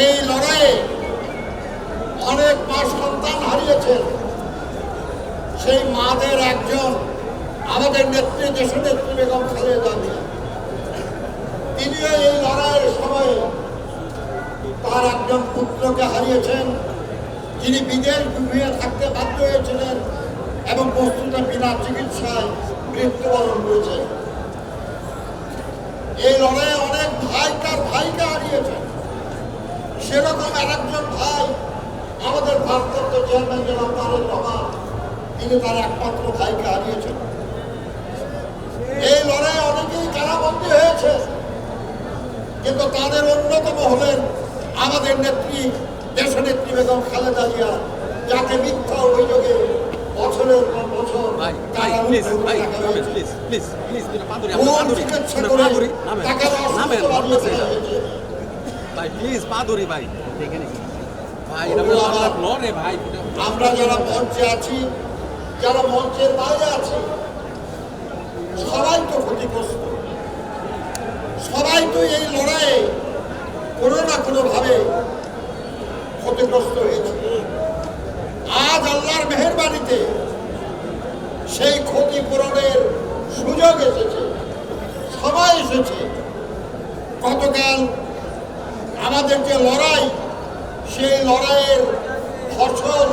এই লড়াইয়ে অনেক মা সন্তান হারিয়েছেন। সেই মাদের একজন আমাদের নেত্রী দেশনেত্রী বেগম খালেদা জিয়া। তিনিও এই লড়াইয়ের সময়ে তার একজন পুত্রকে হারিয়েছেন। যিনি বিদেশ ঘুমিয়ে থাকতে বাধ্য হয়েছিলেন এবং বস্তুতে বিনা চিকিৎসায় মৃত্যুবরণ করেছেন। এই লড়াইয়ে অনেক ভাই তার ভাইকে হারিয়েছেন। সেরকম আরেকজন ভাই আমাদের ভারপ্রাপ্ত চেয়ারম্যান জনাব তারেক রহমান তিনি তার একমাত্র ভাইকে হারিয়েছেন। এই লড়াইয়ে অনেকেই কারাবন্দী হয়েছে কিন্তু তাদের অন্যতম হলেন আমাদের নেত্রী দেশনেত্রী বেগম খালেদা জিয়া যাকে মিথ্যা অভিযোগে বছরের পর বছর ধরি চিকিৎসা করে তাকে ভাই প্লিজ পা ধরি ভাই ভাই লড়ে ভাই আমরা যারা মঞ্চে আছি যারা মঞ্চের বাইরে আছি সবাই তো ক্ষতিগ্রস্ত। সবাই তো এই লড়াইয়ে কোনো না কোনোভাবে ক্ষতিগ্রস্ত হয়েছে। আজ আল্লাহর মেহরবানিতে সেই ক্ষতিপূরণের সুযোগ এসেছে সময় এসেছে। গতকাল আমাদের যে লড়াই, সেই লড়াইয়ের ফসল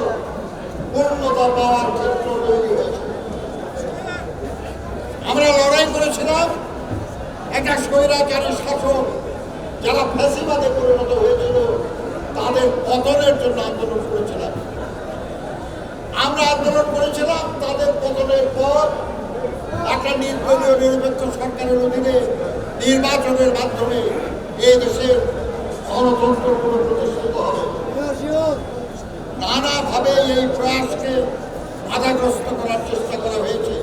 পূর্ণতা পাওয়ার ক্ষেত্র তৈরি হয়েছে। আমরা লড়াই করেছিলাম, একটা স্বৈরাচারী শাসক যারা ফ্যাসিবাদে পরিণত হয়েছিল, তাদের পতনের জন্য আন্দোলন করেছিলাম। আমরা আন্দোলন করেছিলাম, তাদের পতনের পর একটা নির্দলীয় নিরপেক্ষ সরকারের অধীনে নির্বাচনের মাধ্যমে এই দেশের গণতন্ত্র পুনঃপ্রতিষ্ঠিত হবে নানাভাবে এই প্রয়াসকে বাধাগ্রস্ত করার চেষ্টা করা হয়েছে।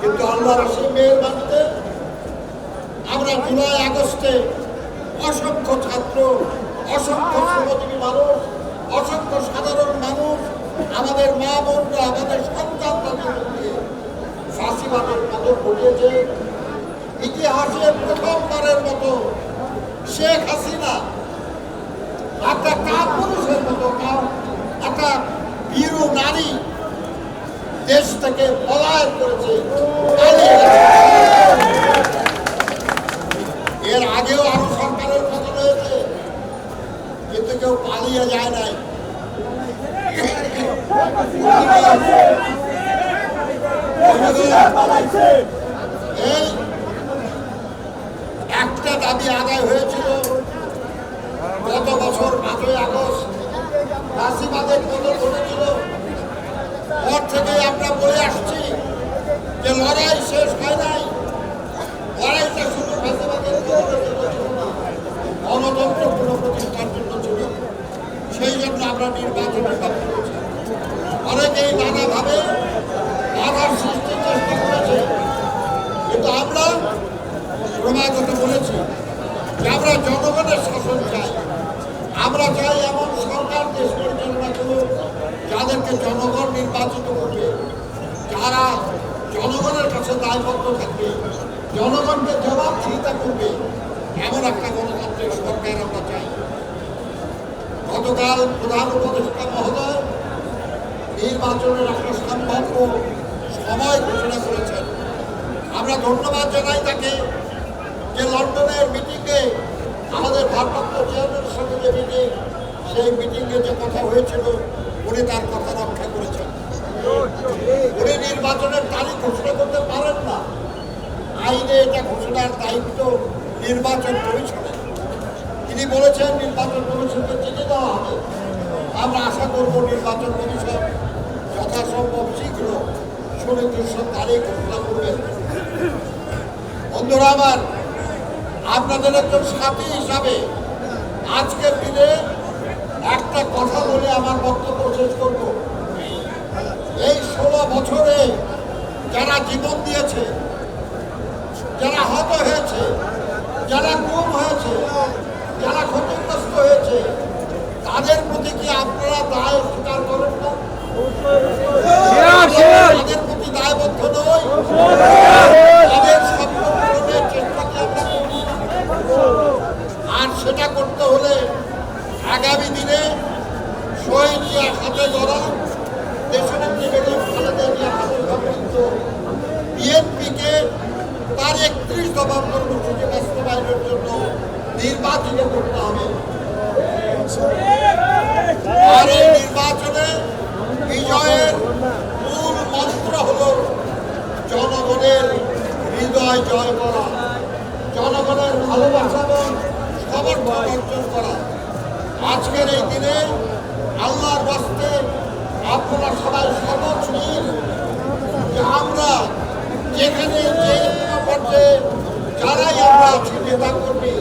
কিন্তু আল্লাহর সেই মেহরবানিতে আমরা জুলাই আগস্টে অসংখ্য ছাত্র, অসংখ্য শ্রমজীবী মানুষ, অসংখ্য সাধারণ মানুষ, আমাদের মা বোনরা, আমাদের সন্তানদের দিয়ে ফাঁসিবাদের পদক ঘটিয়েছে ইতিহাসে প্রথমবারের মতো শেখ হাসিনা। একটা কাপ পুরুষের মতো কাপ একটা বীরু নারী দেশ থেকে পলায়ন করেছে এর আগেও আরও সরকারের পতন হয়েছে কিন্তু কেউ পালিয়ে যায় নাই। একটা দাবি আদায় হয়েছিল গত বছর পাঁচই আগস্ট ফাঁসিবাদের পতন ঘটেছিল পর থেকে আমরা বলে আসছি যে লড়াই শেষ হয় নাই। লড়াইটা শুধু ফাঁসিবাদের গণতন্ত্র পুনঃপ্রতিষ্ঠার জন্য ছিল। সেই জন্য আমরা করেছি অনেকেই নানাভাবে বাধার সৃষ্টির চেষ্টা করেছে, কিন্তু আমরা ক্রমাগত বলেছি যে আমরা জনগণের শাসন চাই, আমরা চাই এমন সরকার দেশ পরিচালনা করুক, যাদেরকে জনগণ নির্বাচিত করবে, যারা জনগণের কাছে দায়বদ্ধ থাকবে, জনগণকে জবাবদিহিতা করবে, এমন একটা গণতান্ত্রিক সরকার আমরা চাই। গতকাল প্রধান উপদেষ্টা মহোদয় নির্বাচনের একটা সম্ভাব্য সময় ঘোষণা করেছেন। আমরা ধন্যবাদ জানাই তাকে। ভারপ্রাপ্ত চেয়ারম্যানের সঙ্গে যে মিটিং, সেই মিটিংয়ে যে কথা হয়েছিল, উনি তার কথা রক্ষা করেছেন। উনি নির্বাচনের তারিখ ঘোষণা করতে পারেন না। আইনে এটা ঘোষণার দায়িত্ব নির্বাচন কমিশনের। তিনি বলেছেন, নির্বাচন কমিশনকে চিঠি দেওয়া হবে। আমরা আশা করব নির্বাচন কমিশন যথাসম্ভব শীঘ্র সুনির্দিষ্ট তারিখ ঘোষণা করবেন বন্ধুরা, আমার আপনাদের একজন সাথী হিসাবে আজকের দিনে একটা কথা বলে আমার বক্তব্য শেষ করব। এই ষোলো বছরে যারা জীবন দিয়েছে, যারা হত হয়েছে, যারা গুম হয়েছে যারা ক্ষতিগ্রস্ত হয়েছে তাদের প্রতি কি আপনারা দায় স্বীকার করেন না তাদের প্রতি দায়বদ্ধ নয় তাদের স্বপ্ন পূরণের চেষ্টা কি আমরা করি না? আর সেটা করতে হলে আগামী দিনে জিয়ার হাতে গড়া দেশনেত্রী বিএনপিকে তার একত্রিশ দফা কর্মসূচি বাস্তবায়নের জন্য নির্বাচিত করতে হবে। আর এই নির্বাচনে বিজয়ের মূল মন্ত্র হল জনগণের হৃদয় জয় করা, জনগণের ভালোবাসা এবং সমর্থন অর্জন করা। আজকের এই দিনে আল্লাহর বাস্তে আপনারা সবাই শপথ নিন যে আমরা যেখানে যে পর্যায়ে যারাই আমরা আছি নেতা কর্মী